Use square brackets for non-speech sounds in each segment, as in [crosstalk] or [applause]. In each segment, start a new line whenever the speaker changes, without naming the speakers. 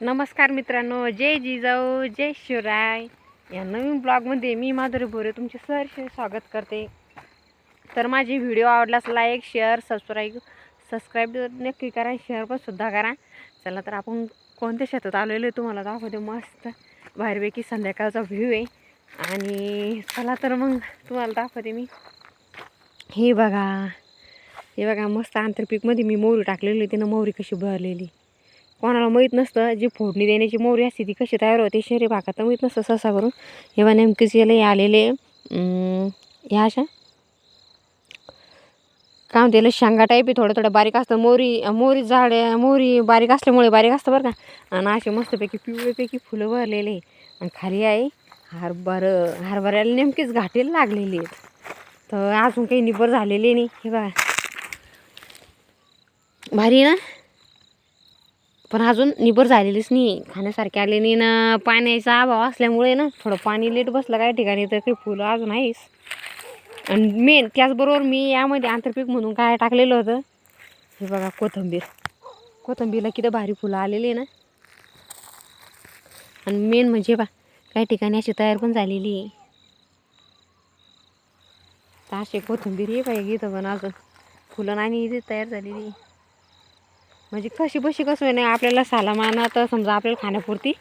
नमस्कार मित्रांनो जय जिजाऊ जय शिवराय. या नवीन ब्लॉगमध्ये मी माधुरी भोरे तुमचे सहर्ष स्वागत करते. तर माझे व्हिडिओ आवडल्यास लाईक शेअर सबस्क्राईब सबस्क्राईब नक्की करा शेअर पण सुद्धा करा. चला तर आपण कोणत्या शेतात आलेलो आहे तुम्हाला दाखवते. मस्त बाहेरपैकी संध्याकाळचा व्ह्यू आहे. आणि चला तर मग तुम्हाला दाखवते मी. हे बघा हे बघा मस्त आंतरपीकमध्ये मी मोहरी टाकलेली आहे. तिनं मोहरी कशी भरलेली. कोणाला माहीत नसतं जी फोडणी देण्याची मोहरी असते ती कशी तयार होते शहरी भागात तर माहीत नसतं सहसा करून. हेव्हा नेमकेच याला हे आलेले ह्या अशा. काय म्हणते याला शेंगा टाईप आहे थोडं थोडं बारीक असतं मोरी मोरी झाड मोरी बारीक असल्यामुळे बारीक असतं बरं का. आणि असे मस्तपैकी पिवळेपैकी फुलं भरलेले आणि खाली आहे हरभर हरभऱ्याला नेमकीच घाटेला लागलेली आहेत. तर अजून काही निबर झालेले नाही हे बघा. भारी ना? पण अजून निबर झालेलीच नाही खाण्यासारखे आले नाही ना. पाण्याचा अभाव असल्यामुळे ना थोडं पाणी लेट बसलं काही ठिकाणी तर काही फुलं अजून आहेच. आणि मेन त्याचबरोबर मी यामध्ये आंतरपीक म्हणून काय टाकलेलं होतं? हे बघा कोथिंबीर. कोथिंबीरला किती भारी फुलं आलेली आहे ना. आणि मेन म्हणजे बा काही ठिकाणी अशी तयार पण झालेली आहे. तर अशी कोथिंबीर हे पाहिजे इथं पण अजून फुलं आणि इथे तयार झालेली आहे. म्हणजे कशी बशी कसं नाही आपल्याला सालामाना तर समजा आपल्याला खाण्यापुरती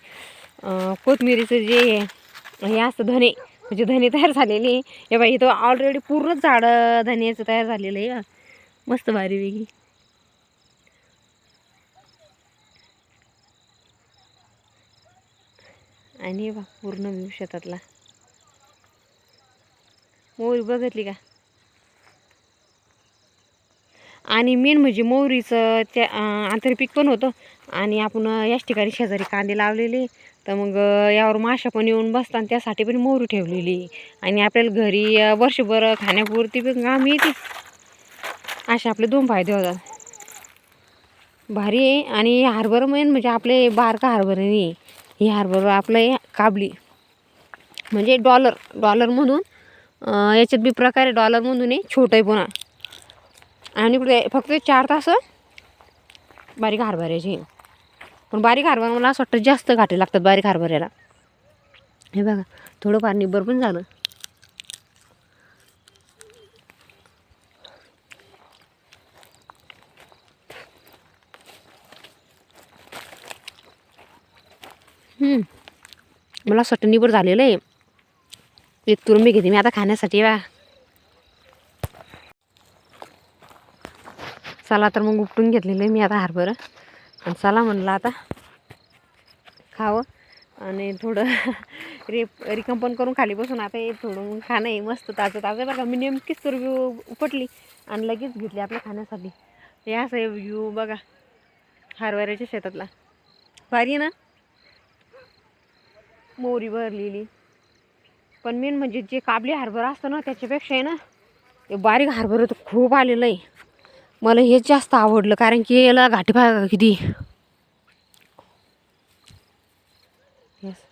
कोथमिरीचं जे हे- असतं धने म्हणजे धने तयार झालेले. आहे. हे बाई इथं ऑलरेडी पूर्ण झाडं धन्याचं तयार झालेलं आहे. मस्त भारी वेगळी. आणि बा पूर्ण व्यू शेतातला. मोरी बघितली का? आणि मेन म्हणजे मोहरीचं त्या आंतरपीक पण होतं. आणि आपण याच ठिकाणी शेजारी कांदे लावलेले. तर मग यावर माशा पण येऊन बसतात आणि त्यासाठी पण मोहरी ठेवलेली. आणि आपल्याला घरी वर्षभर खाण्यापुरती पण काम येते. असे आपले दोन फायदे होतात. भारी आहे. आणि हार्बर मेन म्हणजे आपले बारका हार्बर नाही हे हार्बर आपलं आहे काबली. म्हणजे डॉलर डॉलर म्हणून याच्यात बी प्रकारे डॉलरमधून आहे. छोटं आहे पुन्हा. आणि इकडे फक्त चार तास बारीक हरभऱ्याची. पण बारीक हरभरा मला असं वाटतं जास्त घाटे लागतात बारीक हरभऱ्याला. हे बघा थोडंफार निब्बर पण झालं. मला असं वाटतं निबर झालेलं आहे. एक तुरून मी घेते मी आता खाण्यासाठी बा चला तर मग उपटून घेतलेलं आहे मी आता हरभरं. आणि चला म्हणलं आता खावं. आणि थोडं [laughs] रेप रिकंपन पण करून खाली बसून आता हे थोडं खाणं आहे मस्त ताजं ताजं बघा मी नेमकीच तर व्यू उपटली आणि लगेच घेतली आपल्या खाण्यासाठी. हे असं आहे व्यू बघा. हरभऱ्याच्या शेतातला. भारी आहे ना? मोरी भरलेली. पण मेन म्हणजे जे काबली हरभरा असतं ना त्याच्यापेक्षा आहे ना ते बारीक हरभरं तर खूप आलेलं आहे. मला हेच जास्त आवडलं कारण की याला घाटी बघा किती? येस